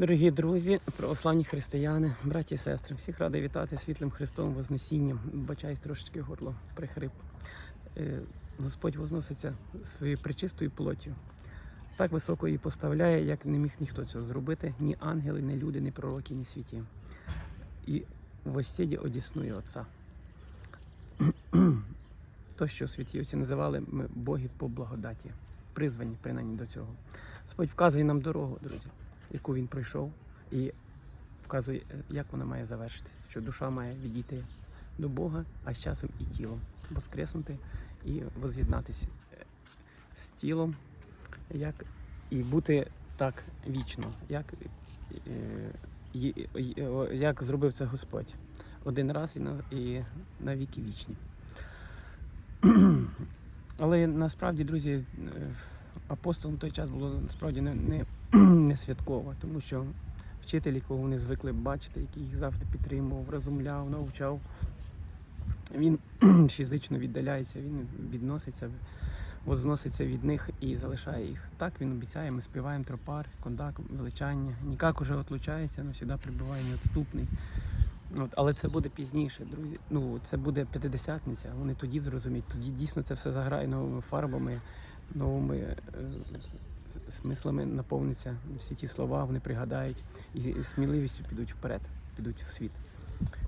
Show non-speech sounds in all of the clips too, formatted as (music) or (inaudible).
Дорогі друзі, православні християни, браті і сестри, всіх радий вітати світлим Христом Вознесінням. Бачаюсь трошечки горло прихрип. Е, Господь возноситься своєю причистою плоттю. Так високо її поставляє, як не міг ніхто цього зробити, ні ангели, ні люди, ні пророки, ні святі. І в осіді одіснує Отця. (clears throat) То, що святі отці називали ми боги по благодаті, призвані принаймні до цього. Господь вказує нам дорогу, друзі яку він пройшов, і вказує, е, як вона має завершитися, що душа має відійти до Бога, а з часом і тілом воскреснути і воз'єднатися е, з тілом, як і бути так вічно, як, е, як зробив це Господь один раз і на, і на віки вічні. (clears throat) Але насправді, друзі, апостолам в той час було насправді не, не, (clears throat) не святково, тому що вчитель, якого вони звикли бачити, який їх завжди підтримував, розумляв, навчав, він (clears throat) фізично віддаляється, він відноситься, возноситься від них і залишає їх. Так він обіцяє, ми співаємо тропар, кондак, величання. Нікак уже отлучається, але завжди прибуває неотступний. От, але це буде пізніше, друзі. Ну, це буде п'ятидесятниця. Вони тоді зрозуміють, тоді дійсно це все заграє новими фарбами, новими е, смислами наповниться всі ті слова, вони пригадають і, сміливістю підуть вперед, підуть в світ.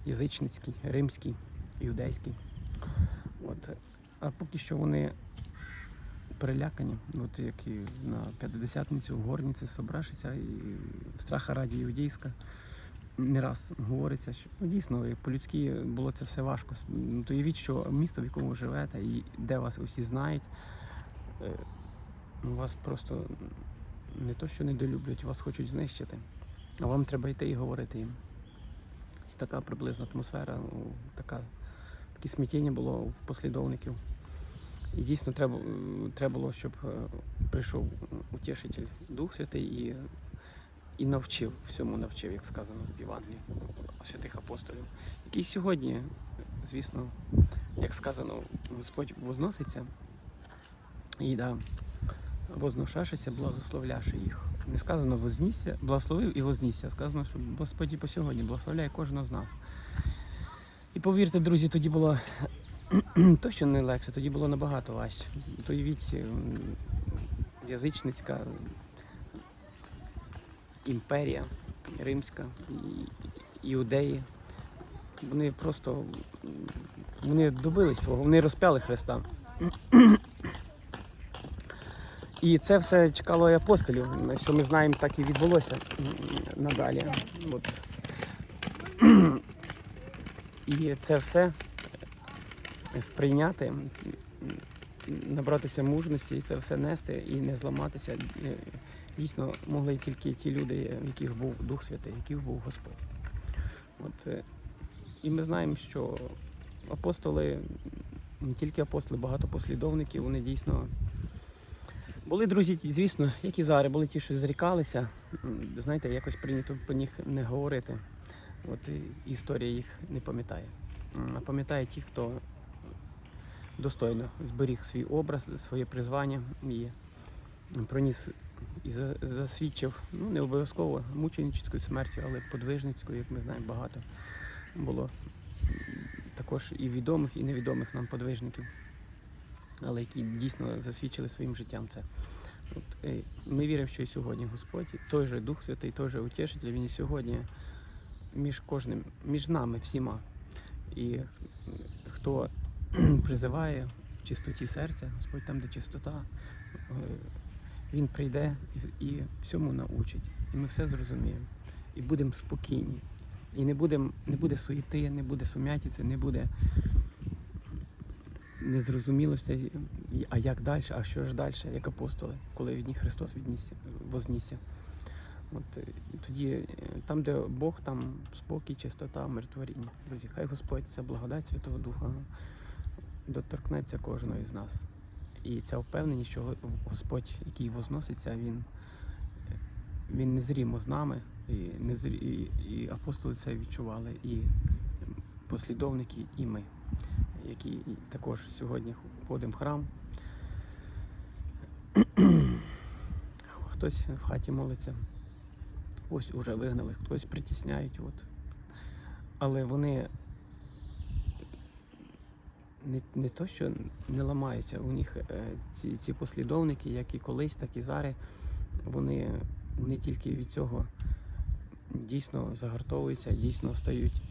Язичницький, римський, юдейський. От. А поки що вони перелякані, от як і на п'ятидесятницю в горниці собрашиться, і страха раді іудейська. Не раз говориться, що ну, дійсно по-людськи було це все важко. Ну, то уявіть, що місто, в якому ви живете, і де вас усі знають, вас просто не то, що недолюблюють, вас хочуть знищити. А вам треба йти і говорити їм. Ось така приблизна атмосфера, така, таке сміттєння було в послідовників. І дійсно треба, е, треба було, щоб е, прийшов утішитель Дух Святий і, і навчив, всьому навчив, як сказано в Євангелії святих апостолів, який сьогодні, звісно, як сказано, Господь возноситься і да, возношашися, благословляши їх. Не сказано вознісся, благословив і вознісся, сказано, що Господь по сьогодні благословляє кожного з нас. І повірте, друзі, тоді було (clears throat) то, що не легше, тоді було набагато важче. То уявіть, м, язичницька імперія римська, іудеї. Вони просто вони добились свого, вони розп'яли Христа. (clears throat) І це все чекало і апостолів, що ми знаємо, так і відбулося надалі. От. І це все сприйняти, набратися мужності і це все нести і не зламатися. Дійсно, могли тільки ті люди, в яких був Дух Святий, в яких був Господь. От, і ми знаємо, що апостоли, не тільки апостоли, багато послідовників, вони дійсно були друзі, звісно, як і зараз, були ті, що зрікалися. Знаєте, якось прийнято про них не говорити. От історія їх не пам'ятає. А пам'ятає ті, хто достойно зберіг свій образ, своє призвання і проніс і засвідчив, ну не обов'язково мученическою смертю, але подвижницькою, як ми знаємо, багато було також і відомих, і невідомих нам подвижників, але які дійсно засвідчили своїм життям це. От, е, ми віримо, що і сьогодні Господь, і той же Дух Святий, той же Утішитель, він і сьогодні між кожним, між нами всіма. І хто (clears throat) призиває в чистоті серця, Господь там, де чистота, е, він прийде і всьому научить. І ми все зрозуміємо. І будемо спокійні. І не, будем, не буде суєти, не буде сум'ятіці, не буде незрозумілості, а як далі, а що ж далі, як апостоли, коли від них Христос віднісся, вознісся. От е, тоді, е, там, де Бог, там спокій, чистота, миротворіння. Друзі, хай Господь ця благодать Святого Духа доторкнеться кожного із нас. І ця впевненість, що Господь, який возноситься, він, він незрімо з нами, і, незрі, і, і апостоли це відчували, і послідовники, і ми, які також сьогодні ходимо в храм. (clears throat) Хтось в хаті молиться когось уже вигнали, хтось притісняють. От. Але вони не, не то, що не ламаються. У них е, ці, ці послідовники, як і колись, так і зараз, вони не тільки від цього дійсно загартовуються, дійсно стають,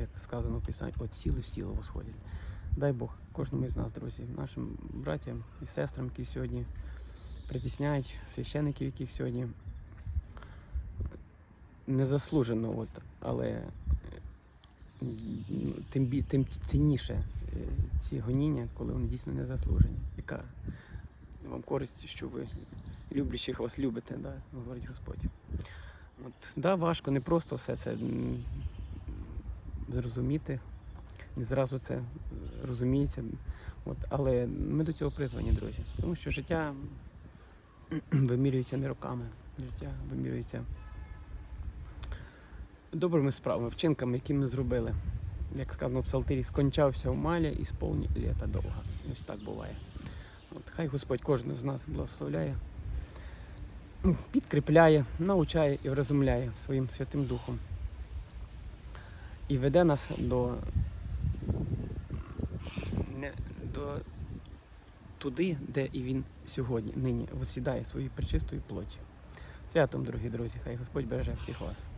як сказано в Писанні, от сіли в сіло восходять. Дай Бог кожному із нас, друзі, нашим братям і сестрам, які сьогодні притісняють священиків, яких сьогодні незаслужено, от, але е, тим, тим цінніше е, ці гоніння, коли вони дійсно не заслужені. Яка вам користь, що ви люблячих вас любите, да, говорить Господь. От, да, важко, не просто все це зрозуміти, не зразу це розуміється. От, але ми до цього призвані, друзі. Тому що життя вимірюється не роками, життя вимірюється добрими справами, вчинками, які ми зробили. Як сказано в Псалтирі, скончався в малі і сповні літа довга. Ось так буває. От, хай Господь кожного з нас благословляє, підкріпляє, навчає і вразумляє своїм Святим Духом. І веде нас до, до туди, де і він сьогодні, нині, висідає своєю причистої плоті. Святом, дорогі друзі, хай Господь береже всіх вас.